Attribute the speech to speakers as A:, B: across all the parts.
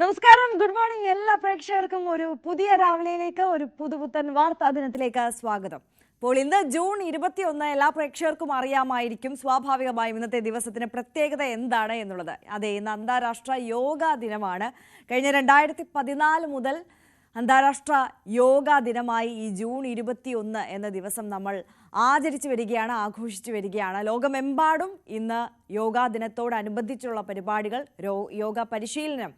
A: നമസ്കാരം. Good morning. എല്ലാ പ്രേക്ഷകർക്കും ഒരു പുതിയ രാവിലെയിലേക്ക് ഒരു പുതുപുത്തൻ വാർത്താ ദിനത്തിലേക്ക് സ്വാഗതം. അപ്പോൾ ഇന്ന് ജൂൺ ഇരുപത്തിയൊന്ന് എല്ലാ പ്രേക്ഷകർക്കും അറിയാമായിരിക്കും സ്വാഭാവികമായും ഇന്നത്തെ ദിവസത്തിന് പ്രത്യേകത എന്താണ് എന്നുള്ളത്. അതെ ഇന്ന് അന്താരാഷ്ട്ര യോഗാ ദിനമാണ്. കഴിഞ്ഞ രണ്ടായിരത്തി പതിനാല് മുതൽ അന്താരാഷ്ട്ര യോഗാ ദിനമായി ഈ ജൂൺ ഇരുപത്തിയൊന്ന് എന്ന ദിവസം നമ്മൾ ആചരിച്ചു വരികയാണ് ആഘോഷിച്ചു വരികയാണ്. ലോകമെമ്പാടും ഇന്ന് യോഗാ ദിനത്തോടനുബന്ധിച്ചുള്ള പരിപാടികൾ യോഗ പരിശീലനം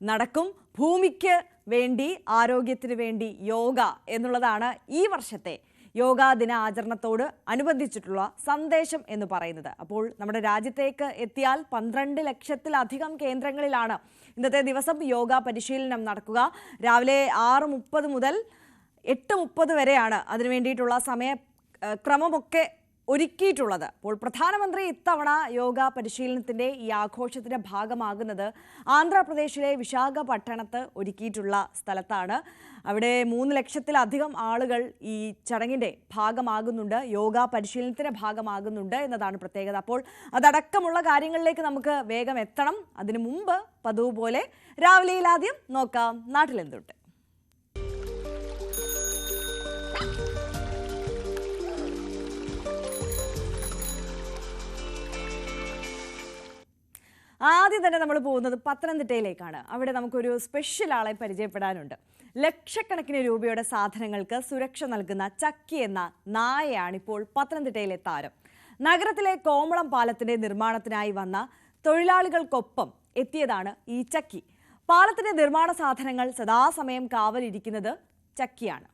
A: നടക്കും. ഭൂമിക്ക് വേണ്ടി ആരോഗ്യത്തിന് വേണ്ടി യോഗ എന്നുള്ളതാണ് ഈ വർഷത്തെ യോഗാ ദിന ആചരണത്തോട് അനുബന്ധിച്ചിട്ടുള്ള സന്ദേശം എന്ന് പറയുന്നത്. അപ്പോൾ നമ്മുടെ രാജ്യത്തേക്ക് എത്തിയാൽ പന്ത്രണ്ട് ലക്ഷത്തിലധികം കേന്ദ്രങ്ങളിലാണ് ഇന്നത്തെ ദിവസം യോഗ പരിശീലനം നടക്കുക. രാവിലെ ആറ് മുപ്പത് മുതൽ എട്ട് മുപ്പത് വരെയാണ്. അതിനു വേണ്ടിയിട്ടുള്ള സമയ ക്രമമൊക്കെ ഒരുക്കിയിട്ടുള്ളത്. അപ്പോൾ പ്രധാനമന്ത്രി ഇത്തവണ യോഗ പരിശീലനത്തിന്റെ ഈ ആഘോഷത്തിന്റെ ഭാഗമാകുന്നത് ആന്ധ്രാപ്രദേശിലെ വിശാഖപട്ടണത്ത് ഒരുക്കിയിട്ടുള്ള സ്ഥലത്താണ്. അവിടെ മൂന്ന് ലക്ഷത്തിലധികം ആളുകൾ ഈ ചടങ്ങിന്റെ ഭാഗമാകുന്നുണ്ട്. യോഗ പരിശീലനത്തിന്റെ ഭാഗമാകുന്നുണ്ട് എന്നതാണ് പ്രത്യേകത. അപ്പോൾ അതടക്കമുള്ള കാര്യങ്ങളിലേക്ക് നമുക്ക് വേഗം എത്തണം. അതിനു മുമ്പ് പതിവ് പോലെ രാവിലെയിൽ ആദ്യം നോക്കാം. നാട്ടിലെന്തുണ്ട്? ആദ്യം തന്നെ നമ്മൾ പോകുന്നത് പത്തനംതിട്ടയിലേക്കാണ്. അവിടെ നമുക്കൊരു സ്പെഷ്യൽ ആളെ പരിചയപ്പെടാനുണ്ട്. ലക്ഷക്കണക്കിന് രൂപയുടെ സാധനങ്ങൾക്ക് സുരക്ഷ നൽകുന്ന ചക്കി എന്ന നായയാണ് ഇപ്പോൾ പത്തനംതിട്ടയിലെ താരം. നഗരത്തിലെ കോമളം പാലത്തിന്റെ നിർമ്മാണത്തിനായി വന്ന തൊഴിലാളികൾക്കൊപ്പം എത്തിയതാണ് ഈ ചക്കി. പാലത്തിന്റെ നിർമ്മാണ സാധനങ്ങൾ സദാസമയം കാവലിരിക്കുന്നത് ചക്കിയാണ്.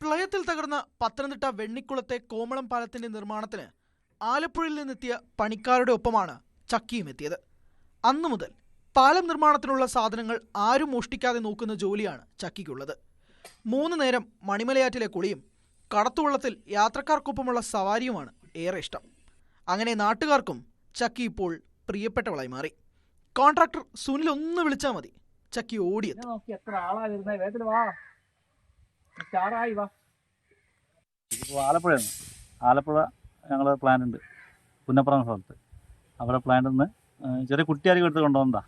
B: പ്രളയത്തിൽ തകർന്ന പത്തനംതിട്ട വെണ്ണിക്കുളത്തെ കോമളം പാലത്തിന്റെ നിർമ്മാണത്തിന് ആലപ്പുഴയിൽ നിന്നെത്തിയ പണിക്കാരുടെ ഒപ്പമാണ് ചക്കിയും എത്തിയത്. അന്നു മുതൽ പാലം നിർമ്മാണത്തിനുള്ള സാധനങ്ങൾ ആരും മോഷ്ടിക്കാതെ നോക്കുന്ന ജോലിയാണ് ചക്കിക്കുള്ളത്. മൂന്ന് നേരം മണിമലയാറ്റിലെ കുളിയും കടത്തുവള്ളത്തിൽ യാത്രക്കാർക്കൊപ്പമുള്ള സവാരിയുമാണ് ഏറെ ഇഷ്ടം. അങ്ങനെ നാട്ടുകാർക്കും ചക്കി ഇപ്പോൾ പ്രിയപ്പെട്ടവളായി മാറി. കോൺട്രാക്ടർ സുനിൽ ഒന്ന് വിളിച്ചാൽ മതി. ചക്കി ഓടിയെത്തും.
C: ആലപ്പുഴ ആലപ്പുഴ ഞങ്ങളുടെ പ്ലാൻ ഉണ്ട്. പുന്നപ്പുറം സ്ഥലത്ത്. അവിടെ പ്ലാൻ നിന്ന് ചെറിയ കുട്ടിയായിരിക്കും എടുത്ത് കൊണ്ടുവന്നതാ.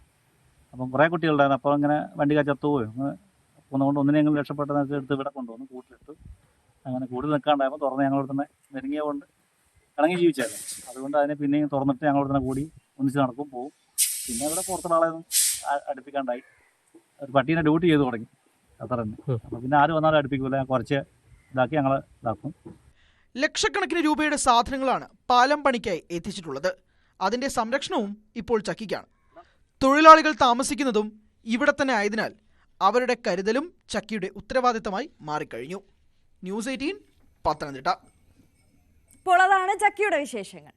C: അപ്പം കുറേ കുട്ടികളുണ്ടായിരുന്നു. അപ്പോൾ ഇങ്ങനെ വണ്ടി ചത്തുപോയി അങ്ങനെ ഒന്നുകൊണ്ട് ഒന്നിനെങ്കിലും രക്ഷപ്പെട്ടതൊക്കെ എടുത്ത് ഇവിടെ കൊണ്ടുവന്നു. കൂട്ടിലിട്ടു. അങ്ങനെ കൂടുതൽ നിൽക്കാണ്ടായപ്പോൾ തുറന്ന് ഞങ്ങളോട് തന്നെ നെരുങ്ങിയ കൊണ്ട് ഇണങ്ങി ജീവിച്ചായിരുന്നു. അതുകൊണ്ട് അതിനെ പിന്നെയും തുറന്നിട്ട് ഞങ്ങളോട് തന്നെ കൂടി ഒന്നിച്ച് നടക്കും പോകും പിന്നെ ഇവിടെ പുറത്തുള്ള ആളെ ഒന്നും അടുപ്പിക്കാണ്ടായി. ഒരു പട്ടീനെ ഡ്യൂട്ടി ചെയ്ത് തുടങ്ങി. അത്ര തന്നെ അപ്പോൾ പിന്നെ ആര് വന്നാലും അടുപ്പിക്കില്ല കുറച്ച് ഇതാക്കി ഞങ്ങൾ ഇതാക്കും.
B: ലക്ഷക്കണക്കിന് രൂപയുടെ സാധനങ്ങളാണ് പാലം പണിക്കായി എത്തിച്ചിട്ടുള്ളത്. അതിന്റെ സംരക്ഷണവും ഇപ്പോൾ ചക്കിക്കാണ്. തൊഴിലാളികൾ താമസിക്കുന്നതും ഇവിടെ തന്നെ ആയതിനാൽ അവരുടെ കരുതലും ചക്കിയുടെ ഉത്തരവാദിത്തമായി മാറിക്കഴിഞ്ഞു. News eighteen Pathanamthitta.
A: ഇപ്പോൾ അതാണ് ചക്കിയുടെ വിശേഷങ്ങൾ.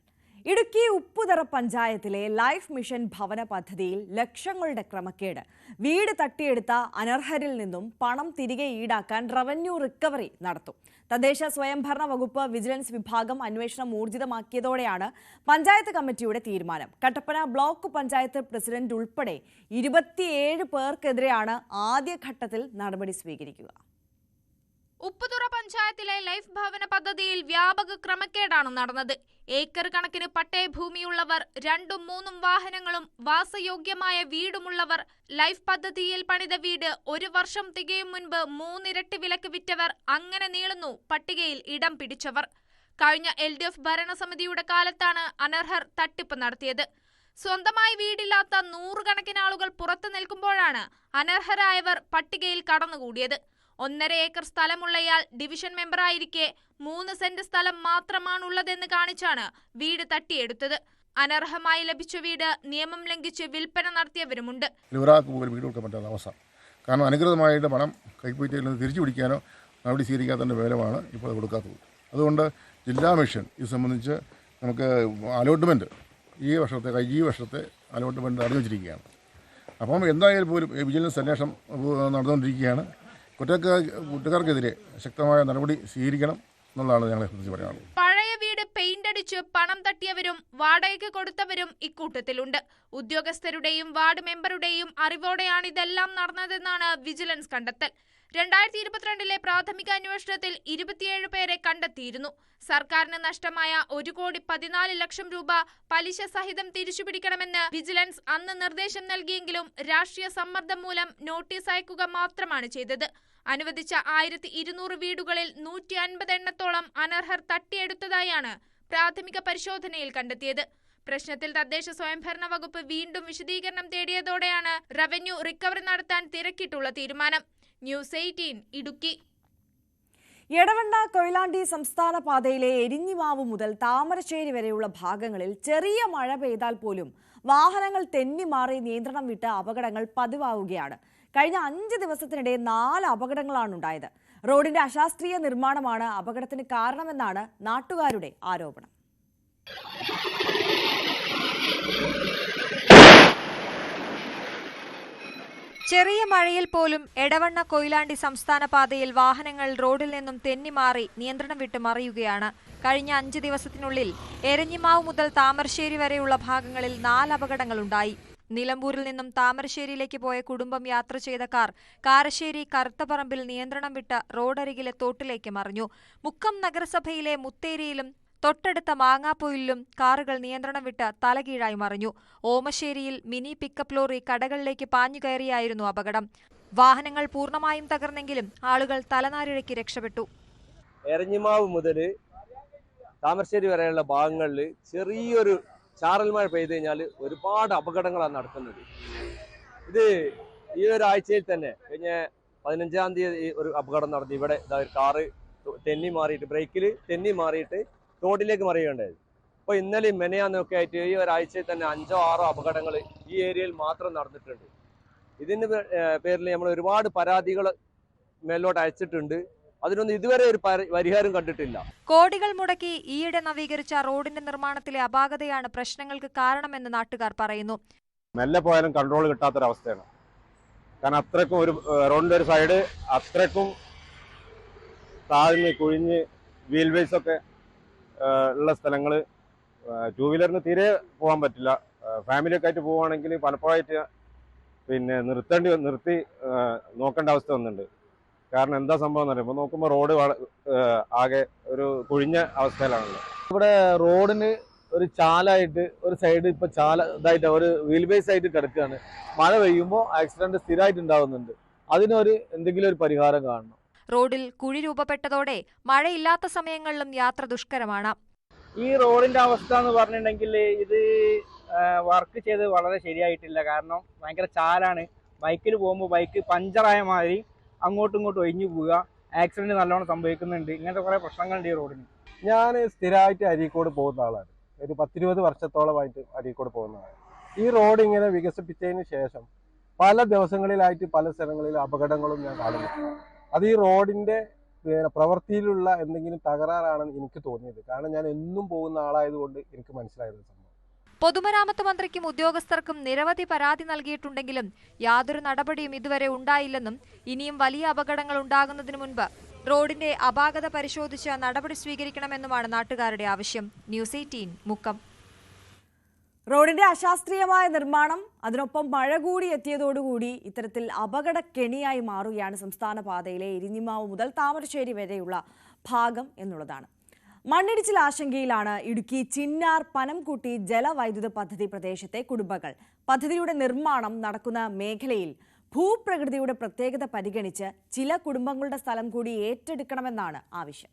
A: ഇടുക്കി ഉപ്പുതറ പഞ്ചായത്തിലെ ലൈഫ് മിഷൻ ഭവന പദ്ധതിയിൽ ലക്ഷങ്ങളുടെ ക്രമക്കേട്. വീട് തട്ടിയെടുത്ത അനർഹരിൽ നിന്നും പണം തിരികെ ഈടാക്കാൻ റവന്യൂ റിക്കവറി നടത്തും. തദ്ദേശ സ്വയംഭരണ വകുപ്പ് വിജിലൻസ് വിഭാഗം അന്വേഷണം ഊർജിതമാക്കിയതോടെയാണ് പഞ്ചായത്ത് കമ്മിറ്റിയുടെ തീരുമാനം. കട്ടപ്പന ബ്ലോക്ക് പഞ്ചായത്ത് പ്രസിഡന്റ് ഉൾപ്പെടെ ഇരുപത്തിയേഴ് പേർക്കെതിരെയാണ് ആദ്യഘട്ടത്തിൽ നടപടി സ്വീകരിക്കുക.
D: ഉപ്പുതുറ പഞ്ചായത്തിലെ ലൈഫ് ഭവന പദ്ധതിയിൽ വ്യാപക ക്രമക്കേടാണ് നടന്നത്. ഏക്കർ കണക്കിന് പട്ടയഭൂമിയുള്ളവർ രണ്ടും മൂന്നും വാഹനങ്ങളും വാസയോഗ്യമായ വീടുമുള്ളവർ ലൈഫ് പദ്ധതിയിൽ പണിത വീട് ഒരു വർഷം തികയും മുൻപ് മൂന്നിരട്ടി വിലക്ക് വിറ്റവർ അങ്ങനെ നീളുന്നു പട്ടികയിൽ ഇടം പിടിച്ചവർ. കഴിഞ്ഞ എൽ ഡി എഫ് ഭരണസമിതിയുടെ കാലത്താണ് അനർഹർ തട്ടിപ്പ് നടത്തിയത്. സ്വന്തമായി വീടില്ലാത്ത നൂറുകണക്കിന് ആളുകൾ പുറത്തു നിൽക്കുമ്പോഴാണ് അനർഹരായവർ പട്ടികയിൽ കടന്നുകൂടിയത്. ഒന്നര ഏക്കർ സ്ഥലമുള്ളയാൾ ഡിവിഷൻ മെമ്പറായിരിക്കെ മൂന്ന് സെന്റ് സ്ഥലം മാത്രമാണുള്ളതെന്ന് കാണിച്ചാണ് വീട് തട്ടിയെടുത്തത്. അനർഹമായി ലഭിച്ച വീട് നിയമം ലംഘിച്ച് വിൽപ്പന നടത്തിയവരുമുണ്ട്.
E: വീട് കാരണം അനുകൃതമായിട്ട് പണം കൈപ്പറ്റിയിൽ നിന്ന് തിരിച്ചു പിടിക്കാനോ നടപടി സ്വീകരിക്കാത്തതിന്റെ വിവരമാണ് ഇപ്പോൾ കൊടുക്കാത്തത്. അതുകൊണ്ട് ജില്ലാ മിഷൻ ഇത് സംബന്ധിച്ച് നമുക്ക് അലോട്ട്മെന്റ് ഈ വർഷത്തെ ഈ വർഷത്തെ അലോട്ട്മെന്റ് അറിഞ്ഞു വെച്ചിരിക്കുകയാണ്. അപ്പം എന്തായാലും പോലും വിജിലൻസ് അന്വേഷണം നടന്നുകൊണ്ടിരിക്കുകയാണ്. കുറ്റക്കാർ കുറ്റക്കാർക്കെതിരെ ശക്തമായ നടപടി സ്വീകരിക്കണം എന്നുള്ളതാണ് ഞങ്ങളെ സംബന്ധിച്ച് പറയാനുള്ളത്
D: പഴയ വീട് പെയിന്റ് അടിച്ച് പണം തട്ടിയവരും വാടകയ്ക്ക് കൊടുത്തവരും ഇക്കൂട്ടത്തിലുണ്ട്. ഉദ്യോഗസ്ഥരുടെയും വാർഡ് മെമ്പറുടെയും അറിവോടെയാണ് ഇതെല്ലാം നടന്നതെന്നാണ് വിജിലൻസ് കണ്ടെത്തൽ. രണ്ടായിരത്തി ഇരുപത്തിരണ്ടിലെ പ്രാഥമിക അന്വേഷണത്തിൽ ഇരുപത്തിയേഴ് പേരെ കണ്ടെത്തിയിരുന്നു. സർക്കാരിന് നഷ്ടമായ ഒരു കോടി പതിനാല് ലക്ഷം രൂപ പലിശ സഹിതം തിരിച്ചുപിടിക്കണമെന്ന് വിജിലൻസ് അന്ന് നിർദ്ദേശം നൽകിയെങ്കിലും രാഷ്ട്രീയ സമ്മർദ്ദം മൂലം നോട്ടീസ് അയക്കുക മാത്രമാണ് ചെയ്തത്. അനുവദിച്ച ആയിരത്തി ഇരുന്നൂറ് വീടുകളിൽ നൂറ്റി അൻപത് എണ്ണത്തോളം അനർഹർ തട്ടിയെടുത്തതായാണ് പ്രാഥമിക പരിശോധനയിൽ കണ്ടെത്തിയത്. പ്രശ്നത്തിൽ തദ്ദേശ സ്വയംഭരണ വകുപ്പ് വീണ്ടും വിശദീകരണം തേടിയതോടെയാണ് റവന്യൂ റിക്കവറി നടത്താൻ തിരക്കിട്ടുള്ള തീരുമാനം. News eighteen Idukki.
A: Edavanna Koyilandy സംസ്ഥാന പാതയിലെ എരിഞ്ഞിമാവ് മുതൽ താമരശ്ശേരി വരെയുള്ള ഭാഗങ്ങളിൽ ചെറിയ മഴ പെയ്താൽ പോലും വാഹനങ്ങൾ തെന്നിമാറി നിയന്ത്രണം വിട്ട് അപകടങ്ങൾ പതിവാവുകയാണ്. കഴിഞ്ഞ അഞ്ച് ദിവസത്തിനിടെ നാല് അപകടങ്ങളാണ് ഉണ്ടായത്. റോഡിന്റെ അശാസ്ത്രീയ നിർമ്മാണമാണ് അപകടത്തിന് കാരണമെന്നാണ് നാട്ടുകാരുടെ ആരോപണം.
F: ചെറിയ മഴയിൽ പോലും എടവണ്ണ കൊയിലാണ്ടി സംസ്ഥാന പാതയിൽ വാഹനങ്ങൾ റോഡിൽ നിന്നും തെന്നിമാറി നിയന്ത്രണം വിട്ട് മറിയുകയാണ്. കഴിഞ്ഞ അഞ്ച് ദിവസത്തിനുള്ളിൽ എരഞ്ഞിമാവ് മുതൽ താമരശ്ശേരി വരെയുള്ള ഭാഗങ്ങളിൽ നാല് അപകടങ്ങളുണ്ടായി നിലമ്പൂരിൽ നിന്നും താമരശ്ശേരിയിലേക്ക് പോയ കുടുംബം യാത്ര ചെയ്ത കാർ കാരശ്ശേരി കറുത്തപറമ്പിൽ നിയന്ത്രണം വിട്ട് റോഡരികിലെ തോട്ടിലേക്ക് മറിഞ്ഞു. മുക്കം നഗരസഭയിലെ മുത്തേരിയിലും തൊട്ടടുത്ത മാങ്ങാപ്പൊയിലും കാറുകൾ നിയന്ത്രണം വിട്ട് തലകീഴായി മറിഞ്ഞു. ഓമശ്ശേരിയിൽ മിനി പിക്കപ്പ് ലോറി കടകളിലേക്ക് പാഞ്ഞുകയറിയായിരുന്നു അപകടം. വാഹനങ്ങൾ പൂർണമായും തകർന്നെങ്കിലും ആളുകൾ തലനാരിഴയ്ക്ക് രക്ഷപ്പെട്ടു.
G: എരഞ്ഞിമാവ് മുതൽ താമരശ്ശേരി വരെയുള്ള ഭാഗങ്ങളിൽ ചെറിയൊരു ചാറൽ മഴ പെയ്തു കഴിഞ്ഞാൽ ഒരുപാട് അപകടങ്ങളാണ് നടക്കുന്നത്. ഇത് ഈ ഒരു ആഴ്ചയിൽ തന്നെ കഴിഞ്ഞ പതിനഞ്ചാം തീയതി ഒരു അപകടം നടന്നു. ഇവിടെ ഒരു കാറ് തെന്നി മാറിയിട്ട് ബ്രേക്കിൽ തെന്നി മാറിയിട്ട് റോഡിലേക്ക് മറിയുകയുണ്ടായത് അപ്പോൾ ഇന്നലെ മെനയാന്നൊക്കെ ആയിട്ട് ഈ ഒരാഴ്ചയിൽ തന്നെ അഞ്ചോ ആറോ അപകടങ്ങൾ ഈ ഏരിയയിൽ മാത്രം നടന്നിട്ടുണ്ട്. ഇതിന് പേരിൽ നമ്മൾ ഒരുപാട് പരാതികൾ മേലോട്ട് അയച്ചിട്ടുണ്ട്. അതിനൊന്നും ഇതുവരെ ഒരു പരി- പരിഹാരം കണ്ടിട്ടില്ല.
F: കോടികൾ മുടക്കി ഈയിടെ നവീകരിച്ച റോഡിന്റെ നിർമ്മാണത്തിലെ അപാകതയാണ് പ്രശ്നങ്ങൾക്ക് കാരണമെന്ന് നാട്ടുകാർ പറയുന്നു.
H: മെല്ലെ പോയാലും കൺട്രോൾ കിട്ടാത്തൊരവസ്ഥയാണ്. കാരണം അത്രക്കും ഒരു റോഡിന്റെ ഒരു സൈഡ് അത്രക്കും താഴ്ന്ന് കുഴിഞ്ഞ് വീൽ ബേസ് ഒക്കെ ഉള്ള സ്ഥലങ്ങൾ ടൂ വീലറിന് തീരെ പോകാൻ പറ്റില്ല. ഫാമിലി ഒക്കെ ആയിട്ട് പോവുകയാണെങ്കിൽ പലപ്പോഴായിട്ട് പിന്നെ നിർത്തേണ്ടി നിർത്തി നോക്കേണ്ട അവസ്ഥ വന്നിട്ടുണ്ട്. കാരണം എന്താ സംഭവം എന്ന് പറയുമ്പോൾ നോക്കുമ്പോൾ റോഡ് ആകെ ഒരു കുഴിഞ്ഞ അവസ്ഥയിലാണല്ലോ ഇവിടെ
G: റോഡിന് ഒരു ചാലായിട്ട് ഒരു സൈഡ് ഇപ്പൊ ചാല ഇതായിട്ട് ഒരു വീൽ ബേസ് ആയിട്ട് കിടക്കുകയാണ്. മഴ പെയ്യുമ്പോൾ ആക്സിഡന്റ് സ്ഥിരമായിട്ട് ഉണ്ടാവുന്നുണ്ട്. അതിനൊരു എന്തെങ്കിലും ഒരു പരിഹാരം കാണണം.
F: റോഡിൽ കുഴി രൂപപ്പെട്ടതോടെ മഴയില്ലാത്ത സമയങ്ങളിലും യാത്ര ദുഷ്കരമാണ്.
I: ഈ റോഡിന്റെ അവസ്ഥ എന്ന് പറഞ്ഞിട്ടുണ്ടെങ്കിൽ ഇത് വർക്ക് ചെയ്ത് വളരെ ശരിയായിട്ടില്ല. കാരണം ഭയങ്കര ചാലാണ്. ബൈക്കിൽ പോകുമ്പോൾ ബൈക്ക് പഞ്ചറായ മാതിരി അങ്ങോട്ടും ഇങ്ങോട്ടും ഒഴിഞ്ഞു പോവുക. ആക്സിഡന്റ് നല്ലോണം സംഭവിക്കുന്നുണ്ട്. ഇങ്ങനത്തെ കുറെ പ്രശ്നങ്ങളുണ്ട് ഈ റോഡിന്.
H: ഞാൻ സ്ഥിരമായിട്ട് അരീക്കോട് പോകുന്ന ആളാണ്. ഒരു പത്തിരുപത് വർഷത്തോളമായിട്ട് അരീക്കോട് പോകുന്ന ആളാണ്. ഈ റോഡ് ഇങ്ങനെ വികസിപ്പിച്ചതിന് ശേഷം പല ദിവസങ്ങളിലായിട്ട് പല സ്ഥലങ്ങളിൽ അപകടങ്ങളും ഞാൻ കാണുന്നു അത് ഈ റോഡിന്റെ പ്രവൃത്തിയിലുള്ള എന്തെങ്കിലും തകരാറാണെന്ന് എനിക്ക് തോന്നിയത്. കാരണം ഞാൻ എന്നും പോകുന്ന ആളായതുകൊണ്ട് എനിക്ക് മനസ്സിലായത് സംഭവം.
F: പൊതുമരാമത്ത് മന്ത്രിക്കും ഉദ്യോഗസ്ഥർക്കും നിരവധി പരാതി നൽകിയിട്ടുണ്ടെങ്കിലും യാതൊരു നടപടിയും ഇതുവരെ ഉണ്ടായില്ലെന്നും ഇനിയും വലിയ അപകടങ്ങൾ ഉണ്ടാകുന്നതിന് മുൻപ് റോഡിന്റെ അപാകത പരിശോധിച്ച് നടപടി സ്വീകരിക്കണമെന്നുമാണ് നാട്ടുകാരുടെ ആവശ്യം. News eighteen Mukkam.
A: റോഡിന്റെ അശാസ്ത്രീയമായ നിർമ്മാണം അതിനൊപ്പം മഴ കൂടി എത്തിയതോടുകൂടി ഇത്തരത്തിൽ അപകടക്കെണിയായി മാറുകയാണ് സംസ്ഥാന പാതയിലെ ഇരിഞ്ഞിമാവ് മുതൽ താമരശ്ശേരി വരെയുള്ള ഭാഗം എന്നുള്ളതാണ്. മണ്ണിടിച്ചിൽ ആശങ്കയിലാണ് ഇടുക്കി ചിന്നാർ പനംകുട്ടി ജലവൈദ്യുത പദ്ധതി പ്രദേശത്തെ കുടുംബങ്ങൾ. പദ്ധതിയുടെ നിർമ്മാണം നടക്കുന്ന മേഖലയിൽ ഭൂപ്രകൃതിയുടെ പ്രത്യേകത പരിഗണിച്ച് ചില കുടുംബങ്ങളുടെ സ്ഥലം കൂടി ഏറ്റെടുക്കണമെന്നാണ് ആവശ്യം.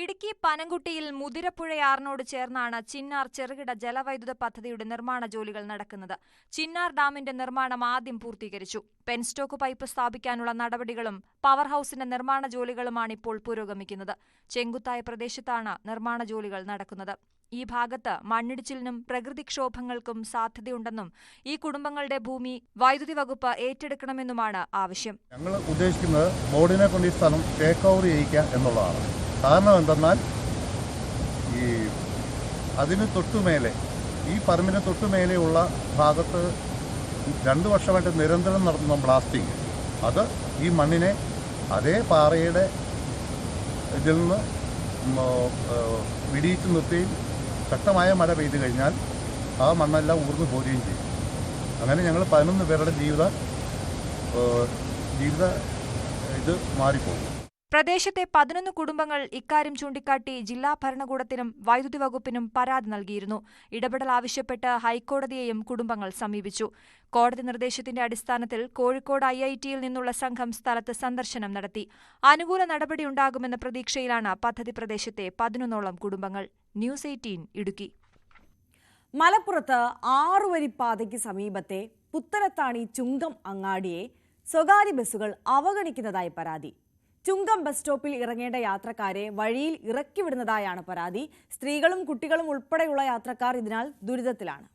F: ഇടുക്കി പനംകുട്ടിയിൽ മുതിരപ്പുഴയാറിനോട് ചേർന്നാണ് ചിന്നാർ ചെറുകിട ജലവൈദ്യുത പദ്ധതിയുടെ നിർമ്മാണ ജോലികൾ നടക്കുന്നത്. ചിന്നാർ ഡാമിന്റെ നിർമ്മാണം ആദ്യം പൂർത്തീകരിച്ചു. പെൻസ്റ്റോക്ക് പൈപ്പ് സ്ഥാപിക്കാനുള്ള നടപടികളും പവർ ഹൌസിന്റെ നിർമ്മാണ ജോലികളുമാണ് ഇപ്പോൾ പുരോഗമിക്കുന്നത്. ചെങ്കുത്തായ പ്രദേശത്താണ് നിർമ്മാണ ജോലികൾ നടക്കുന്നത്. ഈ ഭാഗത്ത് മണ്ണിടിച്ചിലിനും പ്രകൃതിക്ഷോഭങ്ങൾക്കും സാധ്യതയുണ്ടെന്നും ഈ കുടുംബങ്ങളുടെ ഭൂമി വൈദ്യുതി വകുപ്പ് ഏറ്റെടുക്കണമെന്നുമാണ് ആവശ്യം.
E: ഞങ്ങൾ ഉദ്ദേശിക്കുന്നത് ബോർഡിനെ കൊണ്ട് ഈ സ്ഥലം ടേക്ക് ഓവർ ചെയ്യിക്കുക എന്നുള്ളതാണ്. കാരണം എന്തെന്നാൽ ഈ അതിന് തൊട്ടുമേലെ ഈ പറമ്പിന് തൊട്ടുമേലെയുള്ള ഭാഗത്ത് രണ്ട് വർഷമായിട്ട് നിരന്തരം നടത്തുന്ന ബ്ലാസ്റ്റിംഗ് അത് ഈ മണ്ണിനെ അതേ പാറയുടെ ഇതിൽ നിന്ന് വിടിയിച്ച് നിർത്തുകയും ശക്തമായ മഴ പെയ്തു കഴിഞ്ഞാൽ ആ മണ്ണെല്ലാം ഊർന്നു പോരുകയും ചെയ്യും. അങ്ങനെ ഞങ്ങൾ പതിനൊന്ന് പേരുടെ ജീവിത ജീവിത ഇത് മാറിപ്പോകും.
F: പ്രദേശത്തെ പതിനൊന്ന് കുടുംബങ്ങൾ ഇക്കാര്യം ചൂണ്ടിക്കാട്ടി ജില്ലാ ഭരണകൂടത്തിനും വൈദ്യുതി വകുപ്പിനും പരാതി നൽകിയിരുന്നു. ഇടപെടൽ ആവശ്യപ്പെട്ട് ഹൈക്കോടതിയെയും കുടുംബങ്ങൾ സമീപിച്ചു. കോടതി നിർദ്ദേശത്തിന്റെ അടിസ്ഥാനത്തിൽ കോഴിക്കോട് ഐ ഐ ടിയിൽ നിന്നുള്ള സംഘം സ്ഥലത്ത് സന്ദർശനം നടത്തി. അനുകൂല നടപടിയുണ്ടാകുമെന്ന പ്രതീക്ഷയിലാണ് പദ്ധതി പ്രദേശത്തെ പതിനൊന്നോളം കുടുംബങ്ങൾ. News eighteen Idukki.
A: മലപ്പുറത്ത് ആറുവരിപ്പാതയ്ക്ക് സമീപത്തെ പുത്തലത്താണി ചുങ്കം അങ്ങാടിയെ സ്വകാര്യ ബസ്സുകൾ അവഗണിക്കുന്നതായി പരാതി. ചുങ്കം ബസ് സ്റ്റോപ്പിൽ ഇറങ്ങേണ്ട യാത്രക്കാരെ വഴിയിൽ ഇറക്കി വിടുന്നതായാണ് പരാതി. സ്ത്രീകളും കുട്ടികളും ഉൾപ്പെടെയുള്ള യാത്രക്കാർ ഇതിനാൽ ദുരിതത്തിലാണ്.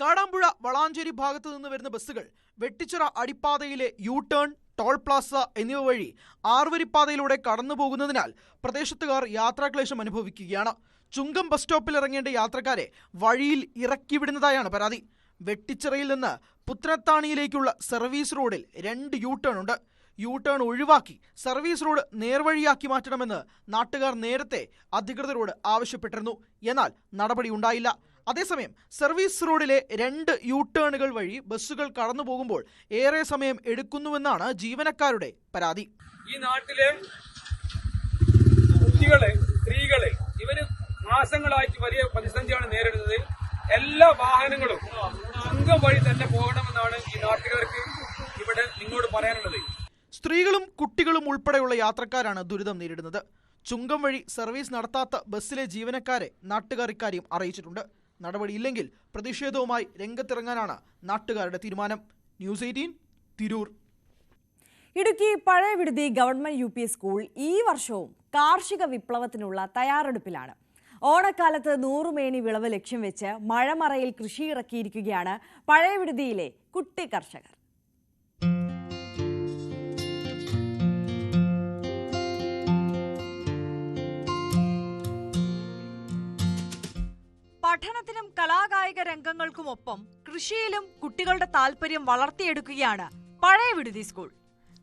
B: കാടാമ്പുഴ വളാഞ്ചേരി ഭാഗത്തു നിന്ന് വരുന്ന ബസ്സുകൾ വെട്ടിച്ചിറ അടിപ്പാതയിലെ യു ടേൺ ടോൾ പ്ലാസ എന്നിവ വഴി ആറുവരിപ്പാതയിലൂടെ കടന്നു പോകുന്നതിനാൽ പ്രദേശത്തുകാർ യാത്രാക്ലേശം അനുഭവിക്കുകയാണ്. ചുങ്കം ബസ് സ്റ്റോപ്പിൽ ഇറങ്ങേണ്ട യാത്രക്കാരെ വഴിയിൽ ഇറക്കി വിടുന്നതായാണ് പരാതി. വെട്ടിച്ചിറയിൽ നിന്ന് പുത്രത്താണിയിലേക്കുള്ള സർവീസ് റോഡിൽ രണ്ട് യു ടേൺ ഉണ്ട്. യു ടേൺ ഒഴിവാക്കി സർവീസ് റോഡ് നേർവഴിയാക്കി മാറ്റണമെന്ന് നാട്ടുകാർ നേരത്തെ അധികൃതരോട് ആവശ്യപ്പെട്ടിരുന്നു. എന്നാൽ നടപടി ഉണ്ടായില്ല. അതേസമയം സർവീസ് റോഡിലെ രണ്ട് യു ടേണുകൾ വഴി ബസ്സുകൾ കടന്നു പോകുമ്പോൾ ഏറെ സമയം എടുക്കുന്നുവെന്നാണ് ജീവനക്കാരുടെ പരാതി.
J: ഈ നാട്ടിലെ കുട്ടികളെ സ്ത്രീകളെ ഇവർ മാസങ്ങളായിട്ട് വലിയ പ്രതിസന്ധിയാണ് നേരിടുന്നത്. എല്ലാ വാഹനങ്ങളും അംഗം വഴി തന്നെ പോകണമെന്നാണ് ഈ നാട്ടുകാർക്ക് ഇവിടെ നിങ്ങളോട് പറയാനുള്ളത്.
B: സ്ത്രീകളും കുട്ടികളും ഉൾപ്പെടെയുള്ള യാത്രക്കാരാണ് ദുരിതം നേരിടുന്നത്. ചുങ്കം വഴി സർവീസ് നടത്താത്ത ബസ്സിലെ ജീവനക്കാരെ നാട്ടുകാർ ഇക്കാര്യം അറിയിച്ചിട്ടുണ്ട്. നടപടിയില്ലെങ്കിൽ പ്രതിഷേധവുമായി രംഗത്തിറങ്ങാനാണ് നാട്ടുകാരുടെ തീരുമാനം. News eighteen Tirur.
A: ഇടുക്കി പഴയ Viduthi government U P school ഈ വർഷവും കാർഷിക വിപ്ലവത്തിനുള്ള തയ്യാറെടുപ്പിലാണ്. ഓണക്കാലത്ത് നൂറുമേനി വിളവ് ലക്ഷ്യം വെച്ച് മഴമറയിൽ കൃഷിയിറക്കിയിരിക്കുകയാണ് പഴയ വിടുതിയിലെ കുട്ടി കർഷകർ.
K: പഠനത്തിനും കലാകായിക രംഗങ്ങൾക്കുമൊപ്പം കൃഷിയിലും കുട്ടികളുടെ താല്പര്യം വളർത്തിയെടുക്കുകയാണ് പഴയ വിടുതി സ്കൂൾ.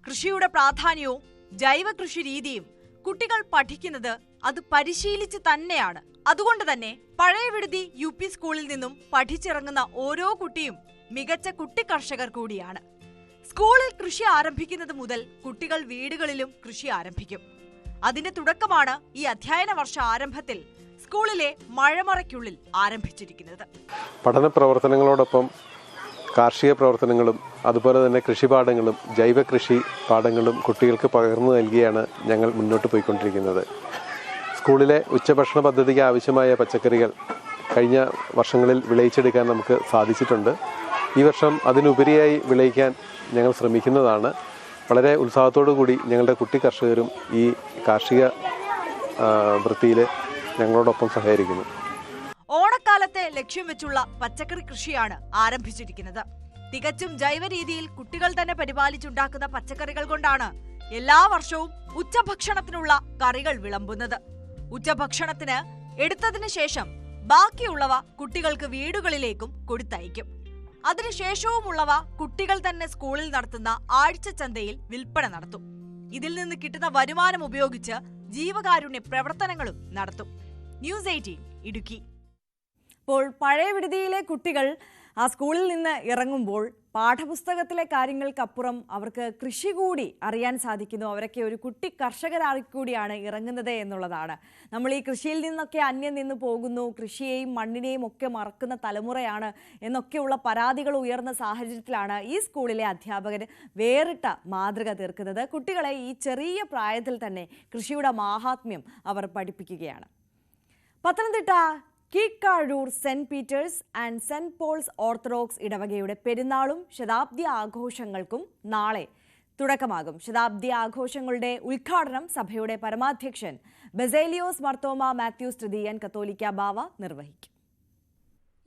K: കൃഷിയുടെ പ്രാധാന്യവും ജൈവ കൃഷി രീതിയും കുട്ടികൾ പഠിക്കുന്നത് അത് പരിശീലിച്ച് തന്നെയാണ്. അതുകൊണ്ട് തന്നെ പഴയ വിടുതി യു പി സ്കൂളിൽ നിന്നും പഠിച്ചിറങ്ങുന്ന ഓരോ കുട്ടിയും മികച്ച കുട്ടി കർഷകർ കൂടിയാണ്. സ്കൂളിൽ കൃഷി ആരംഭിക്കുന്നത് മുതൽ കുട്ടികൾ വീടുകളിലും കൃഷി ആരംഭിക്കും. അതിന്റെ തുടക്കമാണ് ഈ അധ്യയന വർഷ ആരംഭത്തിൽ സ്കൂളിലെ മഴമറയ്ക്കുള്ളിൽ ആരംഭിച്ചിരിക്കുന്നത്.
H: പഠന പ്രവർത്തനങ്ങളോടൊപ്പം കാർഷിക പ്രവർത്തനങ്ങളും അതുപോലെ തന്നെ കൃഷിപാഠങ്ങളും ജൈവ കൃഷി പാഠങ്ങളും കുട്ടികൾക്ക് പകർന്നു നൽകിയാണ് ഞങ്ങൾ മുന്നോട്ട് പോയിക്കൊണ്ടിരിക്കുന്നത്. സ്കൂളിലെ ഉച്ചഭക്ഷണ പദ്ധതിക്ക് ആവശ്യമായ പച്ചക്കറികൾ കഴിഞ്ഞ വർഷങ്ങളിൽ വിളയിച്ചെടുക്കാൻ നമുക്ക് സാധിച്ചിട്ടുണ്ട്. ഈ വർഷം അതിനുപരിയായി വിളയിക്കാൻ ഞങ്ങൾ ശ്രമിക്കുന്നതാണ്. വളരെ കൂടി ഞങ്ങളുടെ കുട്ടി കർഷകരും ഈ കാർഷിക വൃത്തിയിൽ ഞങ്ങളോടൊപ്പം സഹകരിക്കുന്നു.
K: ഓണക്കാലത്തെ ലക്ഷ്യം വെച്ചുള്ള പച്ചക്കറി കൃഷിയാണ് ആരംഭിച്ചിരിക്കുന്നത്. തികച്ചും ജൈവ രീതിയിൽ കുട്ടികൾ തന്നെ പരിപാലിച്ചുണ്ടാക്കുന്ന പച്ചക്കറികൾ കൊണ്ടാണ് എല്ലാ വർഷവും ഉച്ചഭക്ഷണത്തിനുള്ള കറികൾ വിളമ്പുന്നത്. ഉച്ചഭക്ഷണത്തിന് എടുത്തതിന് ശേഷം ബാക്കിയുള്ളവ കുട്ടികൾക്ക് വീടുകളിലേക്കും കൊടുത്തയക്കും. അതിനുശേഷവുമുള്ളവ കുട്ടികൾ തന്നെ സ്കൂളിൽ നടത്തുന്ന ആഴ്ച ചന്തയിൽ വിൽപ്പന നടത്തും. ഇതിൽ നിന്ന് കിട്ടുന്ന വരുമാനം ഉപയോഗിച്ച് ജീവകാരുണ്യ പ്രവർത്തനങ്ങളും നടത്തും. News eighteen Idukki.
A: ഇപ്പോൾ പഴയ വിടുതിയിലെ കുട്ടികൾ ആ സ്കൂളിൽ നിന്ന് ഇറങ്ങുമ്പോൾ പാഠപുസ്തകത്തിലെ കാര്യങ്ങൾക്കപ്പുറം അവർക്ക് കൃഷി കൂടി അറിയാൻ സാധിക്കുന്നു. അവരൊക്കെ ഒരു കുട്ടി കർഷകരായി കൂടിയാണ് ഇറങ്ങുന്നത് എന്നുള്ളതാണ്. നമ്മൾ ഈ കൃഷിയിൽ നിന്നൊക്കെ അന്യം നിന്ന് പോകുന്നു. കൃഷിയെയും മണ്ണിനെയും ഒക്കെ മറക്കുന്ന തലമുറയാണ് എന്നൊക്കെയുള്ള പരാതികൾ ഉയർന്ന സാഹചര്യത്തിലാണ് ഈ സ്കൂളിലെ അധ്യാപകർ വേറിട്ട മാതൃക തീർക്കുന്നത്. കുട്ടികളെ ഈ ചെറിയ പ്രായത്തിൽ തന്നെ കൃഷിയുടെ മാഹാത്മ്യം അവർ പഠിപ്പിക്കുകയാണ്. Pathanamthitta Keekozhoor saint Peter's and saint Paul's orthodox ഇടവകയുടെ പെരുന്നാളും ശതാബ്ദി ആഘോഷങ്ങൾക്കും നാളെ തുടക്കമാകും. ശതാബ്ദി ആഘോഷങ്ങളുടെ ഉദ്ഘാടനം സഭയുടെ പരമാധ്യക്ഷൻ ബസേലിയോസ് മർത്തോമ മാത്യൂസ് തൃതീയൻ കത്തോലിക്ക ബാവ നിർവഹിക്കും.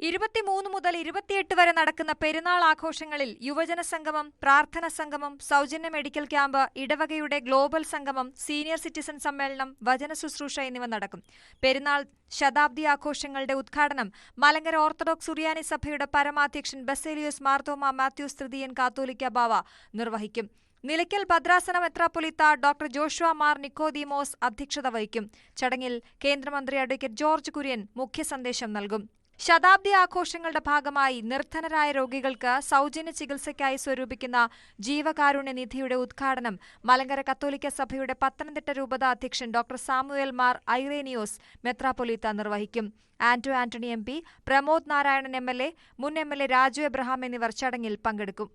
F: ഇരുപത്തിമൂന്ന് മുതൽ ഇരുപത്തിയെട്ട് വരെ നടക്കുന്ന പെരുന്നാൾ ആഘോഷങ്ങളിൽ യുവജന സംഗമം പ്രാർത്ഥന സംഗമം സൗജന്യ മെഡിക്കൽ ക്യാമ്പ് ഇടവകയുടെ ഗ്ലോബൽ സംഗമം സീനിയർ സിറ്റിസൺ സമ്മേളനം വചന ശുശ്രൂഷ എന്നിവ നടക്കും. പെരുന്നാൾ ശതാബ്ദി ആഘോഷങ്ങളുടെ ഉദ്ഘാടനം മലങ്കര ഓർത്തഡോക്സ് സുറിയാനി സഭയുടെ പരമാധ്യക്ഷൻ ബസേലിയോസ് മാർത്തോമ മാത്യൂസ് തൃതീയൻ കാത്തോലിക്ക ബാവ നിർവഹിക്കും. നിലയ്ക്കൽ ഭദ്രാസന മെത്രാപ്പൊലിത്ത ഡോക്ടർ ജോഷുവ മാർ നിക്കോദീമോസ് അധ്യക്ഷത വഹിക്കും. ചടങ്ങിൽ കേന്ദ്രമന്ത്രി അഡ്വക്കേറ്റ് ജോർജ് കുര്യൻ മുഖ്യ സന്ദേശം നൽകും. ശതാബ്ദി ആഘോഷങ്ങളുടെ ഭാഗമായി നിർധനരായ രോഗികൾക്ക് സൗജന്യ ചികിത്സയ്ക്കായി സ്വരൂപിക്കുന്ന ജീവകാരുണ്യ നിധിയുടെ ഉദ്ഘാടനം മലങ്കര കത്തോലിക്ക സഭയുടെ പത്തനംതിട്ട രൂപത അധ്യക്ഷൻ ഡോക്ടർ സാമുവേൽ മാർ ഐറേനിയോസ് മെത്രാപൊലീത്ത നിർവഹിക്കും. Anto Antony M P Pramod Narayanan M L A മുൻ M L A Raju Abraham എന്നിവർ ചടങ്ങിൽ പങ്കെടുക്കും.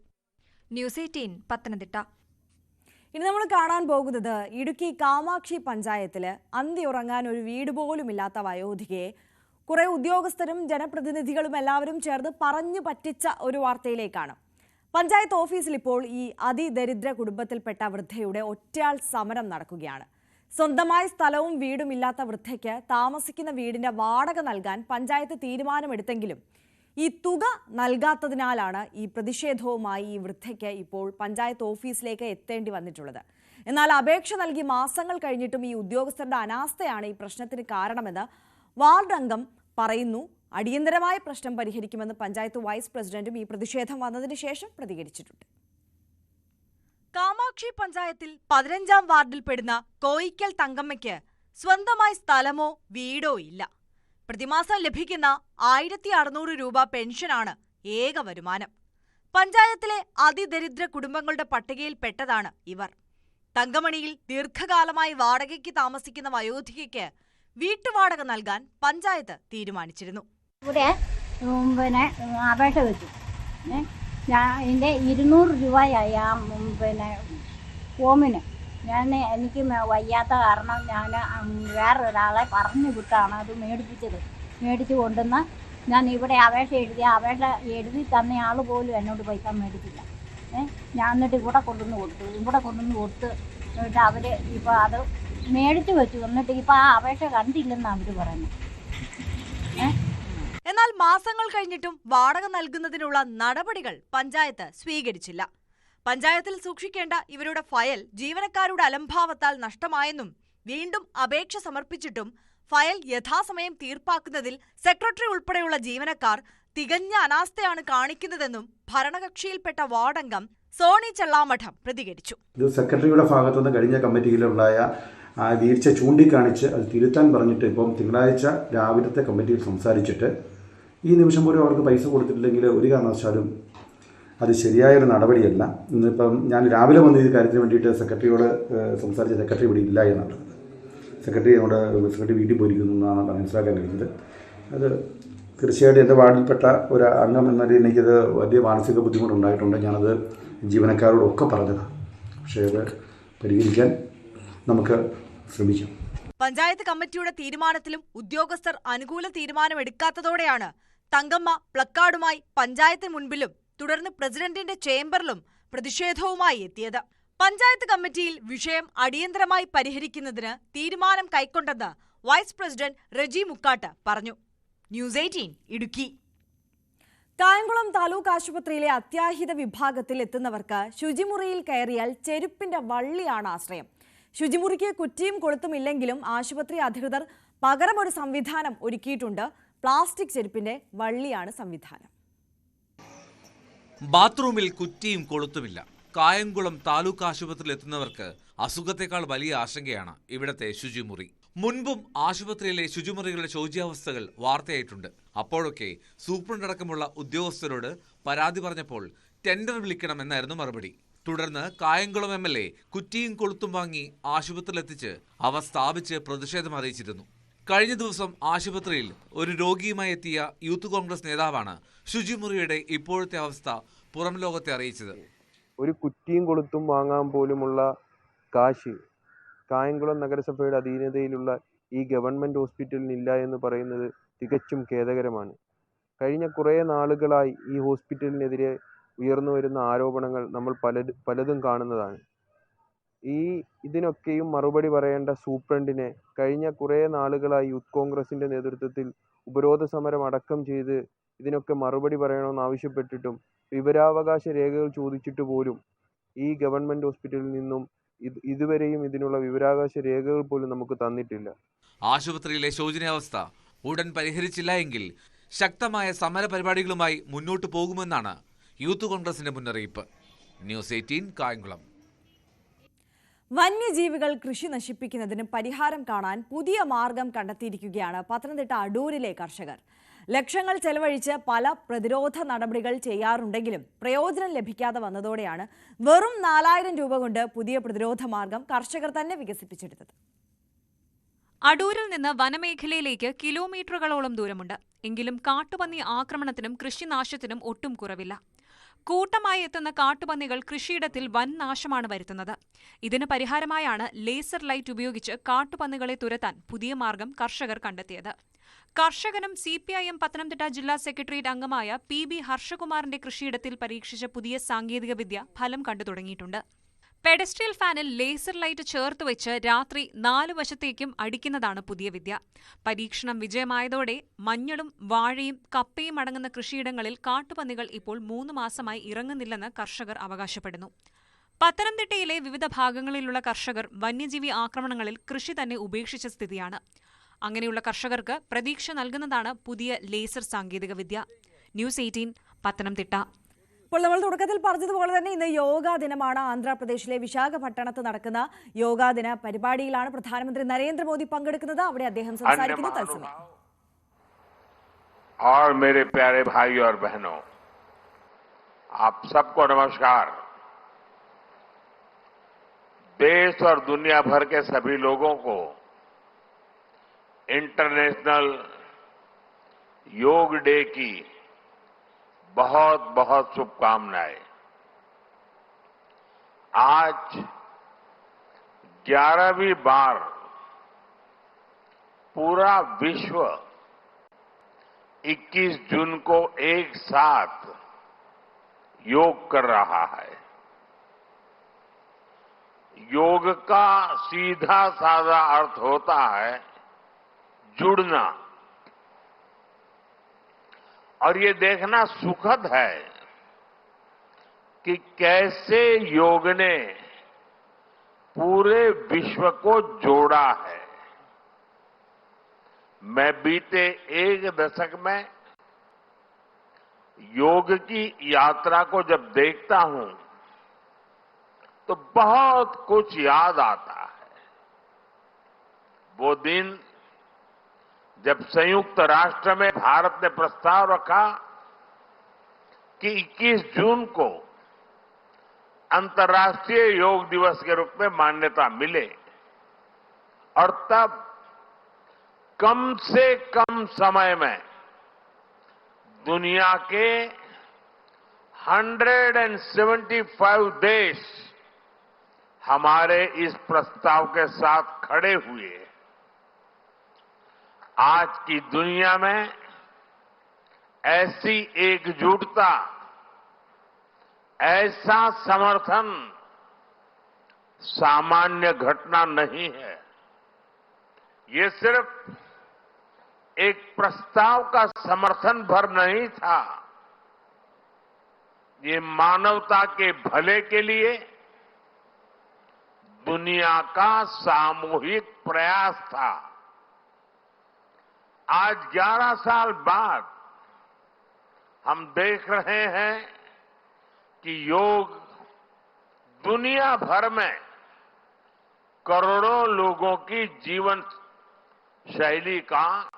F: News eighteen Pathanamthitta.
A: ഇനി നമ്മൾ കാണാൻ പോകുന്നത് ഇടുക്കി കാമാക്ഷി പഞ്ചായത്തിൽ അന്തി ഉറങ്ങാൻ ഒരു വീട് പോലും ഇല്ലാത്ത വയോധികയെ കുറെ ഉദ്യോഗസ്ഥരും ജനപ്രതിനിധികളും എല്ലാവരും ചേർന്ന് പറഞ്ഞു പറ്റിച്ച ഒരു വാർത്തയിലേക്കാണ്. പഞ്ചായത്ത് ഓഫീസിൽ ഇപ്പോൾ ഈ അതിദരിദ്ര കുടുംബത്തിൽപ്പെട്ട വൃദ്ധയുടെ ഒറ്റയാൾ സമരം നടക്കുകയാണ്. സ്വന്തമായി സ്ഥലവും വീടും ഇല്ലാത്ത വൃദ്ധയ്ക്ക് താമസിക്കുന്ന വീടിന്റെ വാടക നൽകാൻ പഞ്ചായത്ത് തീരുമാനമെടുത്തെങ്കിലും ഈ തുക നൽകാത്തതിനാലാണ് ഈ പ്രതിഷേധവുമായി ഈ വൃദ്ധയ്ക്ക് ഇപ്പോൾ പഞ്ചായത്ത് ഓഫീസിലേക്ക് എത്തേണ്ടി വന്നിട്ടുള്ളത്. എന്നാൽ അപേക്ഷ നൽകി മാസങ്ങൾ കഴിഞ്ഞിട്ടും ഈ ഉദ്യോഗസ്ഥരുടെ അനാസ്ഥയാണ് ഈ പ്രശ്നത്തിന് കാരണമെന്ന് വാർഡ് അംഗം പറയുന്നു അടിയന്തരമായ പ്രശ്നം പരിഹരിക്കുമെന്ന് പഞ്ചായത്ത് വൈസ് പ്രസിഡന്റും ഈ പ്രതിഷേധം വന്നതിന് ശേഷം പ്രതികരിച്ചിട്ടുണ്ട്.
K: കാമാക്ഷി പഞ്ചായത്തിൽ പതിനഞ്ചാം വാർഡിൽപ്പെടുന്ന കോയിക്കൽ തങ്കമ്മയ്ക്ക് സ്വന്തമായി സ്ഥലമോ വീടോ ഇല്ല. പ്രതിമാസം ലഭിക്കുന്ന ആയിരത്തി അറുന്നൂറ് രൂപ പെൻഷനാണ് ഏക വരുമാനം. പഞ്ചായത്തിലെ അതിദരിദ്ര കുടുംബങ്ങളുടെ പട്ടികയിൽപ്പെട്ടതാണ് ഇവർ. തങ്കമണിയിൽ ദീർഘകാലമായി വാടകയ്ക്ക് താമസിക്കുന്ന വയോധികയ്ക്ക് വീട്ടുവാടക നൽകാൻ പഞ്ചായത്ത് തീരുമാനിച്ചിരുന്നു.
L: ഇവിടെ പിന്നെ അപേക്ഷ വെച്ചു. ഞാൻ എന്റെ ഇരുന്നൂറ് രൂപയായി ആ പിന്നെ ഫോമിന്. ഞാൻ എനിക്ക് വയ്യാത്ത കാരണം ഞാൻ വേറൊരാളെ പറഞ്ഞു വിട്ടാണ് അത് മേടിപ്പിച്ചത്. മേടിച്ച് കൊണ്ടുവന്ന് ഞാൻ ഇവിടെ അപേക്ഷ എഴുതി അപേക്ഷ എഴുതി തന്ന ആൾ പോലും എന്നോട് പൈസ മേടിച്ചില്ല. ഞാൻ എന്നിട്ട് ഇവിടെ കൊണ്ടുവന്ന് കൊടുത്തു. ഇവിടെ കൊണ്ടുവന്ന് കൊടുത്ത് എന്നിട്ട് അവർ ഇപ്പോൾ അത് മേടിച്ച് വെച്ചു. എന്നിട്ട് ഇപ്പൊ ആ അപേക്ഷ കണ്ടില്ലെന്നാണ് അവർ പറയുന്നത്
K: എന്നാൽ മാസങ്ങൾ കഴിഞ്ഞിട്ടും വാടക നൽകുന്നതിനുള്ള നടപടികൾ പഞ്ചായത്ത് സ്വീകരിച്ചില്ല. പഞ്ചായത്തിൽ സൂക്ഷിക്കേണ്ട ഇവരുടെ ഫയൽ ജീവനക്കാരുടെ അലംഭാവത്താൽ നഷ്ടമായെന്നും വീണ്ടും അപേക്ഷ സമർപ്പിച്ചിട്ടും ഫയൽ യഥാസമയം തീർപ്പാക്കുന്നതിൽ സെക്രട്ടറി ഉൾപ്പെടെയുള്ള ജീവനക്കാർ തികഞ്ഞ അനാസ്ഥയാണ് കാണിക്കുന്നതെന്നും ഭരണകക്ഷിയിൽപ്പെട്ട വാർഡംഗം സോണി ചെള്ളാമഠം പ്രതികരിച്ചു.
M: ഇത് സെക്രട്ടറിയുടെ ഭാഗത്തുനിന്ന് കഴിഞ്ഞ കമ്മിറ്റിയിലുണ്ടായ ആ വീഴ്ച ചൂണ്ടിക്കാണിച്ച് അത് തിരുത്താൻ പറഞ്ഞിട്ട് ഇപ്പം തിങ്കളാഴ്ച രാവിലത്തെ കമ്മിറ്റിയിൽ സംസാരിച്ചിട്ട് ഈ നിമിഷം പോലും അവർക്ക് പൈസ കൊടുത്തിട്ടില്ലെങ്കിൽ ഒരു കാരണവശാലും അത് ശരിയായൊരു നടപടിയല്ല. ഇന്നിപ്പം ഞാൻ രാവിലെ വന്ന് ഈ കാര്യത്തിന് വേണ്ടിയിട്ട് സെക്രട്ടറിയോട് സംസാരിച്ച സെക്രട്ടറി ഇവിടെ ഇല്ല എന്നാണ് സെക്രട്ടറി നമ്മുടെ സെക്രട്ടറി വീട്ടിൽ പോയിരിക്കുന്നു എന്നാണ് മനസ്സിലാക്കാൻ കഴിഞ്ഞത് അത് തീർച്ചയായിട്ടും എന്റെ വാർഡിൽപ്പെട്ട ഒരു അംഗം എന്ന നിലയിൽ എനിക്കത് വലിയ മാനസിക ബുദ്ധിമുട്ടുണ്ടായിട്ടുണ്ട്. ഞാനത് ജീവനക്കാരോടൊക്കെ പറഞ്ഞതാണ്. പക്ഷേ അത് പരിഹരിക്കാൻ നമുക്ക് ശ്രമിക്കാം.
K: പഞ്ചായത്ത് കമ്മിറ്റിയുടെ തീരുമാനത്തിലും ഉദ്യോഗസ്ഥർ അനുകൂല തീരുമാനമെടുക്കാത്തതോടെയാണ് തങ്കമ്മ പ്ലക്കാർഡുമായി പഞ്ചായത്തിന് മുൻപിലും തുടർന്ന് പ്രസിഡന്റിന്റെ ചേംബറിലും പ്രതിഷേധവുമായി എത്തിയത്. പഞ്ചായത്ത് കമ്മിറ്റിയിൽ വിഷയം അടിയന്തരമായി പരിഹരിക്കുന്നതിന് തീരുമാനം കൈക്കൊണ്ടെന്ന് വൈസ് പ്രസിഡന്റ് റെജി മുക്കാട്ട് പറഞ്ഞു. News eighteen Idukki.
A: Kayamkulam taluk ആശുപത്രിയിലെ അത്യാഹിത വിഭാഗത്തിൽ എത്തുന്നവർക്ക് ശുചിമുറിയിൽ കയറിയാൽ ചെരുപ്പിന്റെ വള്ളിയാണ് ആശ്രയം. ശുചിമുറിക്ക് കുറ്റിയും കൊളുത്തുമില്ലെങ്കിലും ആശുപത്രി അധികൃതർ പകരം ഒരു സംവിധാനം ഒരുക്കിയിട്ടുണ്ട്. പ്ലാസ്റ്റിക് ചെരുപ്പിന്റെ വള്ളിയാണ് സംവിധാനം.
N: ബാത്റൂമിൽ കുറ്റിയും കൊളുത്തുമില്ല. കായംകുളം താലൂക്ക് ആശുപത്രിയിൽ എത്തുന്നവർക്ക് അസുഖത്തെക്കാൾ വലിയ ആശങ്കയാണ് ഇവിടത്തെ ശുചിമുറി. മുൻപും ആശുപത്രിയിലെ ശുചിമുറികളുടെ ശോച്യാവസ്ഥകൾ വാർത്തയായിട്ടുണ്ട്. അപ്പോഴൊക്കെ സൂപ്രണ്ടടക്കമുള്ള ഉദ്യോഗസ്ഥരോട് പരാതി പറഞ്ഞപ്പോൾ ടെൻഡർ വിളിക്കണമെന്നായിരുന്നു മറുപടി. തുടർന്ന് കായംകുളം എം എൽ എ കുറ്റിയും കൊളുത്തും വാങ്ങി ആശുപത്രിയിലെത്തിച്ച് അവ സ്ഥാപിച്ച് പ്രതിഷേധം അറിയിച്ചിരുന്നു. കഴിഞ്ഞ ദിവസം ആശുപത്രിയിൽ ഒരു രോഗിയുമായി എത്തിയ യൂത്ത് കോൺഗ്രസ് നേതാവാണ് ശുചിമുറിയുടെ ഇപ്പോഴത്തെ അവസ്ഥ പുറം ലോകത്തെ അറിയിച്ചത്.
O: ഒരു കുറ്റിയും കൊളുത്തും വാങ്ങാൻ പോലുമുള്ള കാശ് കായംകുളം നഗരസഭയുടെ അധീനതയിലുള്ള ഈ ഗവൺമെന്റ് ഹോസ്പിറ്റലിന് ഇല്ല എന്ന് പറയുന്നത് തികച്ചും ഖേദകരമാണ്. കഴിഞ്ഞ കുറേ നാളുകളായി ഈ ഹോസ്പിറ്റലിനെതിരെ ഉയർന്നു വരുന്ന ആരോപണങ്ങൾ നമ്മൾ പല പലതും കാണുന്നതാണ്. ഈ ഇതിനൊക്കെയും മറുപടി പറയേണ്ട സൂപ്രണ്ടിനെ കഴിഞ്ഞ കുറേ നാളുകളായി യൂത്ത് കോൺഗ്രസിന്റെ നേതൃത്വത്തിൽ ഉപരോധ സമരം അടക്കം ചെയ്ത് ഇതിനൊക്കെ മറുപടി പറയണമെന്ന് ആവശ്യപ്പെട്ടിട്ടും വിവരാവകാശ രേഖകൾ ചോദിച്ചിട്ട് പോലും ഈ ഗവൺമെന്റ് ഹോസ്പിറ്റലിൽ നിന്നും ഇത് ഇതുവരെയും ഇതിനുള്ള വിവരാവകാശ രേഖകൾ പോലും നമുക്ക് തന്നിട്ടില്ല.
N: ആശുപത്രിയിലെ ശോചനീയാവസ്ഥ ഉടൻ പരിഹരിച്ചില്ല എങ്കിൽ ശക്തമായ സമര പരിപാടികളുമായി മുന്നോട്ടു പോകുമെന്നാണ് യൂത്ത് കോൺഗ്രസിന്റെ മുന്നറിയിപ്പ്. News eighteen Kayamkulam.
A: വന്യജീവികൾ കൃഷി നശിപ്പിക്കുന്നതിന് പരിഹാരം കാണാൻ പുതിയ മാർഗം കണ്ടെത്തിയിരിക്കുകയാണ് പത്തനംതിട്ട അടൂരിലെ കർഷകർ. ലക്ഷങ്ങൾ ചെലവഴിച്ച് പല പ്രതിരോധ നടപടികൾ ചെയ്യാറുണ്ടെങ്കിലും പ്രയോജനം ലഭിക്കാതെ വന്നതോടെയാണ് വെറും നാലായിരം രൂപ കൊണ്ട് പുതിയ പ്രതിരോധ മാർഗം കർഷകർ തന്നെ വികസിപ്പിച്ചെടുത്തത്.
P: അടൂരിൽ നിന്ന് വനമേഖലയിലേക്ക് കിലോമീറ്ററുകളോളം ദൂരമുണ്ട്. എങ്കിലും കാട്ടുപന്നി ആക്രമണത്തിനും കൃഷിനാശത്തിനും ഒട്ടും കുറവില്ല. കൂട്ടമായി എത്തുന്ന കാട്ടുപന്നികൾ കൃഷിയിടത്തിൽ വൻ നാശമാണ് വരുത്തുന്നത്. ഇതിന് പരിഹാരമായാണ് ലേസർ ലൈറ്റ് ഉപയോഗിച്ച് കാട്ടുപന്നികളെ തുരത്താൻ പുതിയ മാർഗം കർഷകർ കണ്ടെത്തിയത്. കർഷകനും C P I M Pathanamthitta ജില്ലാ സെക്രട്ടേറിയറ്റ് അംഗമായ പി ബി ഹർഷകുമാറിന്റെ കൃഷിയിടത്തിൽ പരീക്ഷിച്ച പുതിയ സാങ്കേതികവിദ്യ ഫലം കണ്ടു തുടങ്ങിയിട്ടുണ്ട്. പെഡസ്ട്രിയൽ ഫാനിൽ ലേസർ ലൈറ്റ് ചേർത്ത് വെച്ച് രാത്രി നാലു വശത്തേക്കും അടിക്കുന്നതാണ് പുതിയ വിദ്യ. പരീക്ഷണം വിജയമായതോടെ മഞ്ഞളും വാഴയും കപ്പയും അടങ്ങുന്ന കൃഷിയിടങ്ങളിൽ കാട്ടുപന്നികൾ ഇപ്പോൾ മൂന്ന് മാസമായി ഇറങ്ങുന്നില്ലെന്ന് കർഷകർ അവകാശപ്പെടുന്നു. പത്തനംതിട്ടയിലെ വിവിധ ഭാഗങ്ങളിലുള്ള കർഷകർ വന്യജീവി ആക്രമണങ്ങളിൽ കൃഷി തന്നെ ഉപേക്ഷിച്ച സ്ഥിതിയാണ്. അങ്ങനെയുള്ള കർഷകർക്ക് പ്രതീക്ഷ നൽകുന്നതാണ് പുതിയ ലേസർ സാങ്കേതികവിദ്യ. News eighteen Pathanamthitta.
A: ഇപ്പോൾ നമ്മൾ തുടക്കത്തിൽ പറഞ്ഞതുപോലെ തന്നെ ഇന്ന് യോഗാ ദിനമാണ് ആന്ധ്രാപ്രദേശിലെ വിശാഖപട്ടണത്ത് നടക്കുന്ന യോഗാ ദിന പരിപാടിയിലാണ് പ്രധാനമന്ത്രി നരേന്ദ്രമോദി പങ്കെടുക്കുന്നത് അവിടെ അദ്ദേഹം സംസാരിക്കുന്നു തത്സമയം
Q: और मेरे प्यारे भाई और बहनों आप सबको नमस्कार देश और दुनिया भर के सभी लोगों को इंटरनेशनल योग डे की बहुत बहुत शुभकामनाएँ। आज ग्यारहवीं बार पूरा विश्व 21 जून को एक साथ योग कर रहा है। योग का सीधा साधा अर्थ होता है जुड़ना। और ये देखना सुखद है कि कैसे योग ने पूरे विश्व को जोड़ा है। मैं बीते एक दशक में योग की यात्रा को जब देखता हूँ तो बहुत कुछ याद आता है। वो दिन जब संयुक्त राष्ट्र में भारत ने प्रस्ताव रखा कि 21 जून को अंतर्राष्ट्रीय योग दिवस के रूप में मान्यता मिले, और तब कम से कम समय में दुनिया के 175 देश हमारे इस प्रस्ताव के साथ खड़े हुए। आज की दुनिया में ऐसी एकजुटता, ऐसा समर्थन सामान्य घटना नहीं है। ये सिर्फ़ एक प्रस्ताव का समर्थन भर नहीं था। ये मानवता के भले के लिए दुनिया का सामूहिक प्रयास था। आज 11 साल बाद हम देख रहे हैं कि योग दुनिया भर में करोड़ों लोगों की जीवन शैली का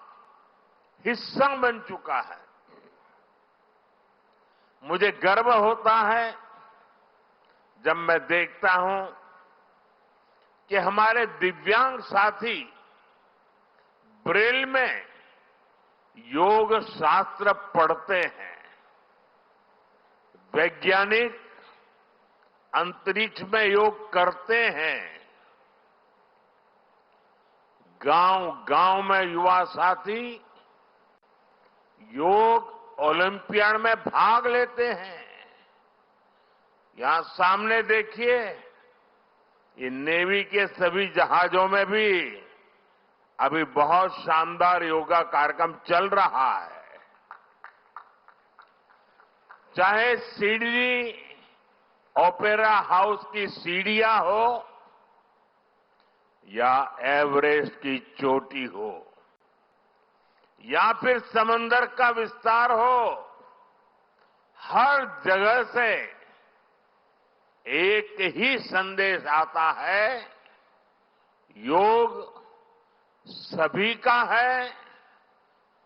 Q: हिस्सा बन चुका है। मुझे गर्व होता है जब मैं देखता हूँ कि हमारे दिव्यांग साथी ब्रेल में योग शास्त्र पढ़ते हैं। वैज्ञानिक अंतरिक्ष में योग करते हैं। गाँव गाँव में युवा साथी योग ओलंपियाड में भाग लेते हैं। यहाँ सामने देखिए, ये नेवी के सभी जहाजों में भी अभी बहुत शानदार योगा कार्यक्रम चल रहा है। चाहे सिडनी ओपेरा हाउस की सीढ़ियाँ हो या एवरेस्ट की चोटी हो, या फिर समंदर का विस्तार हो, हर जगह से एक ही संदेश आता है, योग सभी का है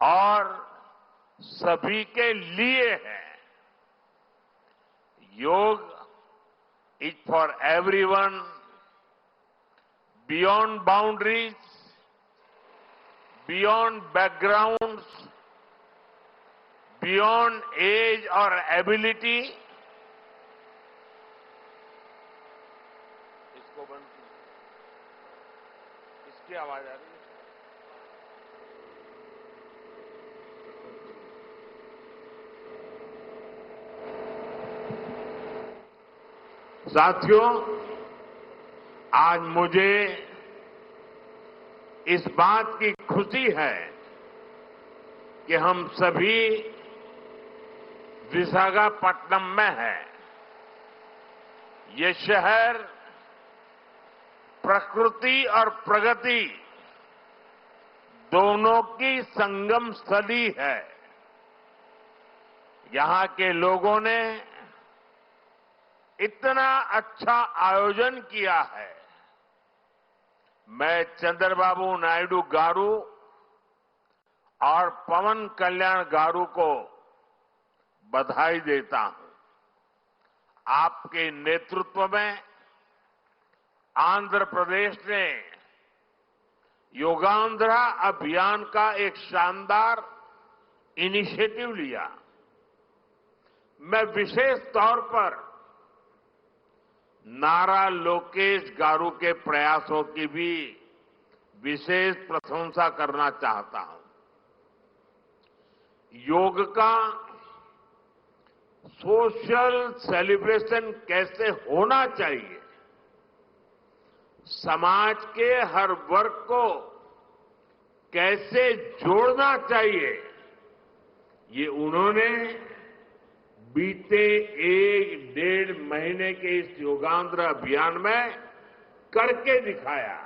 Q: और सभी के लिए है। Yoga is for everyone beyond boundaries beyond backgrounds beyond age और एबिलिटी इसको बंद। इसकी आवाज़ आ रही साथियों, आज मुझे इस बात की खुशी है कि हम सभी विशाखापट्टनम में हैं। ये शहर प्रकृति और प्रगति दोनों की संगम स्थली है। यहाँ के लोगों ने इतना अच्छा आयोजन किया है। मैं चंद्रबाबू नायडू गारू और पवन कल्याण गारू को बधाई देता हूँ। आपके नेतृत्व में आंध्र प्रदेश ने योगांध्रा अभियान का एक शानदार इनिशिएटिव लिया। मैं विशेष तौर पर नारा लोकेश गारू के प्रयासों की भी विशेष प्रशंसा करना चाहता हूँ। योग का सोशल सेलिब्रेशन कैसे होना चाहिए? समाज के हर वर्ग को कैसे जोड़ना चाहिए? ये उन्होंने बीते एक डेढ़ महीने के इस योगांध्र अभियान में करके दिखाया।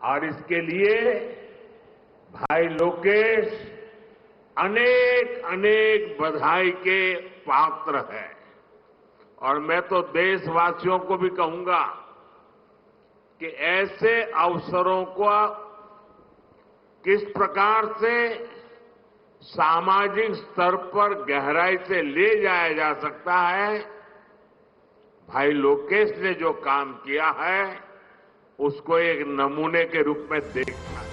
Q: और इसके लिए भाई लोकेश अनेक अनेक बधाई के पात्र है। और मैं तो देशवासियों को भी कहूँगा कि ऐसे अवसरों को किस प्रकार से सामाजिक स्तर पर गहराई से ले जाया जा सकता है भाई लोकेश ने जो काम किया है उसको एक नमूने के रूप में देखना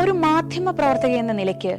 R: ഒരു മാധ്യമ പ്രവർത്തക എന്ന നിലയ്ക്ക്